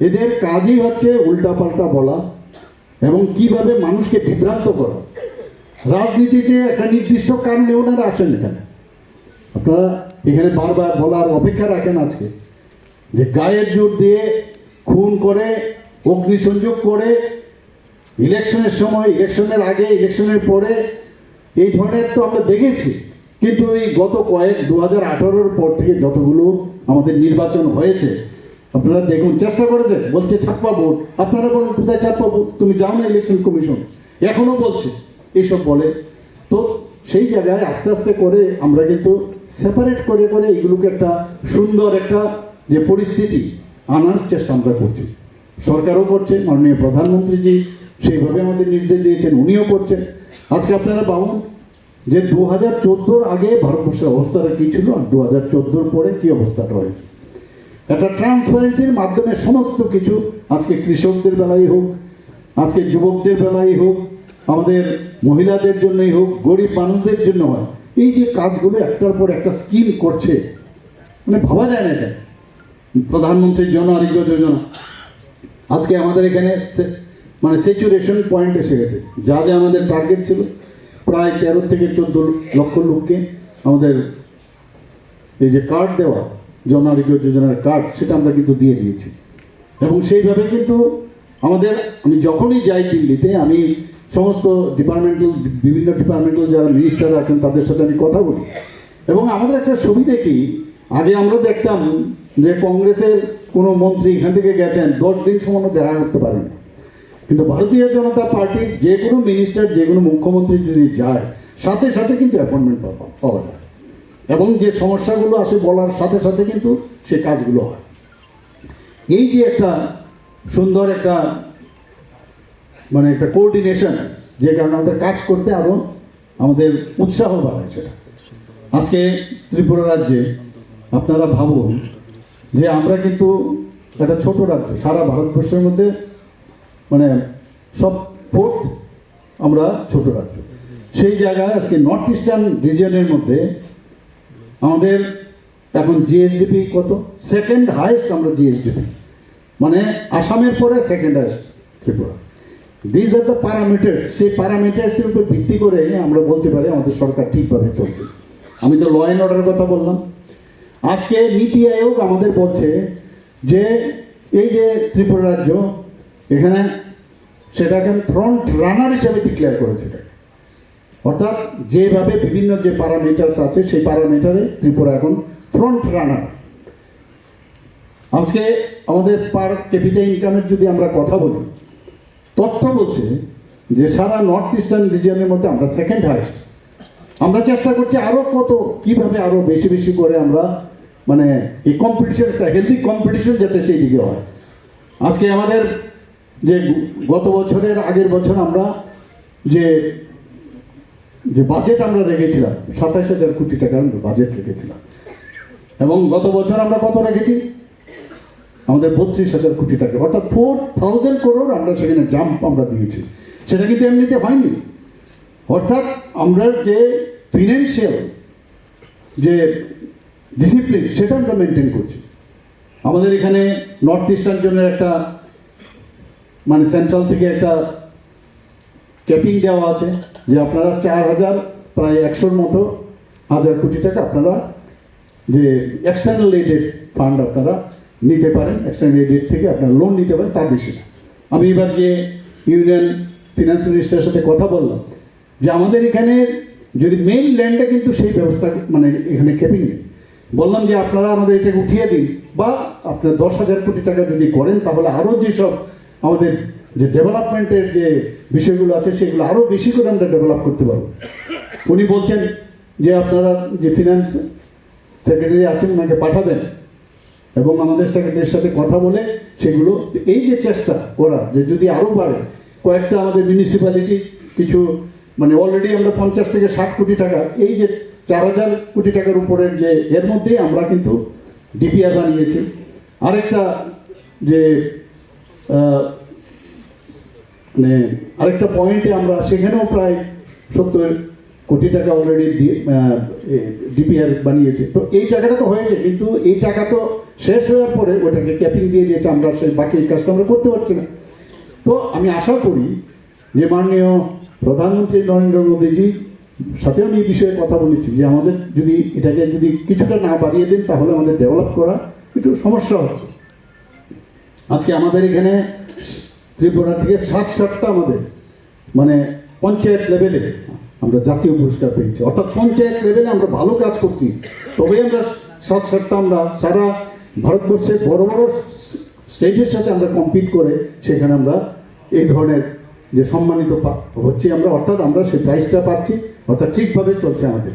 এদের কাজই হচ্ছে উল্টাপাল্টা বলা এবং কীভাবে মানুষকে বিভ্রান্ত করা। রাজনীতিতে একটা নির্দিষ্ট কারণে ওনারা আসেন এখানে। আপনারা এখানে বারবার বলার অপেক্ষা রাখেন আজকে যে গায়ের জোর দিয়ে খুন করে, অগ্নিসংযোগ করে, ইলেকশনের সময়, ইলেকশনের আগে, ইলেকশনের পরে, এই ধরনের তো আমরা দেখেছি। কিন্তু এই গত কয়েক, দু হাজার পর থেকে যতগুলো আমাদের নির্বাচন হয়েছে আপনারা দেখুন, চেষ্টা করেছে বলছে ছাপ্পা ভোট। আপনারা বলুন, কোথায় ছাপ্পা ভোট? তুমি যাও না ইলেকশন কমিশন এখনও বলছে এইসব বলে। তো সেই জায়গায় আস্তে আস্তে করে আমরা কিন্তু সেপারেট করে করে এগুলোকে একটা সুন্দর একটা যে পরিস্থিতি আনার চেষ্টা আমরা করছি। সরকারও করছে, মাননীয় প্রধানমন্ত্রীজি সেইভাবে আমাদের নির্দেশ দিয়েছেন, উনিও করছেন। আজকে আপনারা পাবেন যে দু হাজার আগে ভারতবর্ষের অবস্থাটা কী ছিল আর দু হাজার পরে কী অবস্থাটা হয়েছে? একটা ট্রান্সপারেন্সির মাধ্যমে সমস্ত কিছু আজকে কৃষকদের বেলায় হোক, আজকে যুবকদের বেলায় হোক, আমাদের মহিলাদের জন্যই হোক, গরিব মানুষদের জন্য হয়, এই যে কাজগুলো একটার পর একটা স্কিম করছে মানে ভাবা যায় না এটা। প্রধানমন্ত্রী জন আরোগ্য যোজনা, আজকে আমাদের এখানে মানে স্যাচুরেশন পয়েন্ট এসে গেছে। যা যা আমাদের টার্গেট ছিল, প্রায় তেরো থেকে চোদ্দ লক্ষ লোককে আমাদের এই যে কার্ড দেওয়া জন আরোগ্য যোজনার কার্ড, সেটা আমরা কিন্তু দিয়ে দিয়েছি। এবং সেইভাবে কিন্তু আমাদের, আমি যখনই যাই দিল্লিতে, আমি সমস্ত ডিপার্টমেন্টাল বিভিন্ন ডিপার্টমেন্টাল যারা মিনিস্টার আছেন, তাদের সাথে আমি কথা বলি। এবং আমাদের একটা সুবিধে কি, আগে আমরা দেখতাম যে কংগ্রেসের কোনো মন্ত্রী এখান থেকে গেছেন, দশ দিন সময় দেখা করতে পারেন। কিন্তু ভারতীয় জনতা পার্টির যে কোনো মিনিস্টার যে কোনো মুখ্যমন্ত্রী যদি যায়, সাথে সাথে কিন্তু অ্যাপয়েন্টমেন্ট পাওয়া যায়। এবং যে সমস্যাগুলো আসে বলার সাথে সাথে কিন্তু সে কাজগুলো হয়। এই যে একটা সুন্দর একটা মানে একটা কোঅর্ডিনেশন যে কারণে আমাদের কাজ করতে আরও আমাদের উৎসাহ বাড়ায় সেটা। আজকে ত্রিপুরা রাজ্যে আপনারা ভাবুন যে আমরা কিন্তু একটা ছোট রাজ্য, সারা ভারতবর্ষের মধ্যে মানে সব ফোর্থ আমরা ছোট রাজ্য। সেই জায়গায় আজকে নর্থ ইস্টার্ন রিজিয়নের মধ্যে আমাদের এখন জিএসডিপি কত? সেকেন্ড হাইয়েস্ট আমরা জিএসডিপি মানে আসামের পরে second highest Tripura. These are the parameters সেই প্যারামিটার্সের উপর ভিত্তি করে আমরা বলতে পারি আমাদের সরকার ঠিকভাবে চলছে। আমি তো ল অ্যান্ড অর্ডারের কথা বললাম। আজকে নীতি আয়োগ আমাদের বলছে যে এই যে ত্রিপুরা রাজ্য, এখানে সেটাকে ফ্রন্ট রানার হিসেবে ডিক্লেয়ার করেছে। অর্থাৎ যেভাবে বিভিন্ন যে প্যারামিটার্স আছে, সেই প্যারামিটারে ত্রিপুরা এখন ফ্রন্ট রানার আজকে আমাদের পার ক্যাপিটাল ইনকামের যদি আমরা কথা বলি, তথ্য বলছে যে সারা নর্থ ইস্টার্ন রিজিয়নের মধ্যে আমরা সেকেন্ড হাইস্ট আমরা চেষ্টা করছি আরও কত, কীভাবে আরও বেশি বেশি করে আমরা মানে এই কম্পিটিশন একটা হেলদি কম্পিটিশন যাতে সেই দিকে হয়। আজকে আমাদের যে গত বছরের আগের বছর আমরা যে যে বাজেট আমরা রেখেছিলাম, সাতাশ হাজার কোটি টাকার বাজেট রেখেছিলাম। এবং গত বছর আমরা কত রেখেছি? আমাদের বত্রিশ হাজার কোটি টাকা। অর্থাৎ ফোর থাউজেন্ড করোড় আমরা সেখানে জাম্প আমরা দিয়েছি। সেটা কিন্তু এমনিতে হয়নি। অর্থাৎ আমরা যে ফিনান্সিয়াল যে ডিসিপ্লিন সেটা আমরা মেনটেন করছি। আমাদের এখানে নর্থ ইস্টার্ন জন্য একটা মানে সেন্ট্রাল থেকে একটা ক্যাপিং দেওয়া আছে যে আপনারা চার হাজার, প্রায় একশোর মতো হাজার কোটি টাকা আপনারা যে এক্সটার্নাল এডেড ফান্ড আপনারা নিতে পারেন এক্সটার্নাল এডেড থেকে আপনারা লোন নিতে পারেন, তার বেশি না। আমি এবার যে ইউনিয়ন ফিনান্স মিনিস্টারের সাথে কথা বললাম, যে আমাদের এখানে যদি মেইন ল্যান্ডে কিন্তু সেই ব্যবস্থা মানে এখানে ক্যাপিং নেই। বললাম যে আপনারা আমাদের এটাকে উঠিয়ে দিন, বা আপনার দশ হাজার কোটি টাকা যদি করেন, তাহলে আরও যেসব আমাদের যে ডেভেলপমেন্টের যে বিষয়গুলো আছে, সেগুলো আরও বেশি করে আমরা ডেভেলপ করতে পারব। উনি বলছেন যে আপনারা যে ফিনান্স সেক্রেটারি আছেন, ওনাকে পাঠাবেন এবং আমাদের সেক্রেটারির সাথে কথা বলে সেগুলো, এই যে চেষ্টা করা যে যদি আরও বাড়ে, কয়েকটা আমাদের মিউনিসিপ্যালিটি কিছু মানে অলরেডি আমরা পঞ্চাশ থেকে ষাট কোটি টাকা, এই যে চার হাজার কোটি টাকার উপরের যে, এর মধ্যেই আমরা কিন্তু ডিপিআর বানিয়েছি। আরেকটা যে মানে আরেকটা পয়েন্টে আমরা সেখানেও প্রায় সত্তর কোটি টাকা অলরেডি ডিপিআর বানিয়েছে। তো এই টাকাটা তো হয়েছে, কিন্তু এই টাকা তো শেষ হওয়ার পরে ওটাকে ক্যাপিং দিয়ে দিয়েছে আমরা সেই বাকি কাজটা আমরা করতে পারছি না। তো আমি আশা করি যে মাননীয় প্রধানমন্ত্রী নরেন্দ্র মোদীজি সাথে আমি এই বিষয়ে কথা বলেছি যে আমাদের যদি এটাকে যদি কিছুটা না বাড়িয়ে দেন, তাহলে আমাদের ডেভেলপ করা একটু সমস্যা হচ্ছে। আজকে আমাদের এখানে ত্রিপুরা থেকে সাত সাতটা আমাদের মানে পঞ্চায়েত লেভেলে আমরা জাতীয় পুরস্কার পেয়েছি। অর্থাৎ পঞ্চায়েত লেভেলে আমরা ভালো কাজ করছি। তবে আমরা সাত সাতটা আমরা সারা ভারতবর্ষের বড় বড় স্টেটের সাথে আমরা কম্পিট করে সেখানে আমরা এই ধরনের যে সম্মানিত হচ্ছে আমরা, অর্থাৎ আমরা সেই প্রাইজটা পাচ্ছি, অর্থাৎ ঠিকভাবে চলছে আমাদের।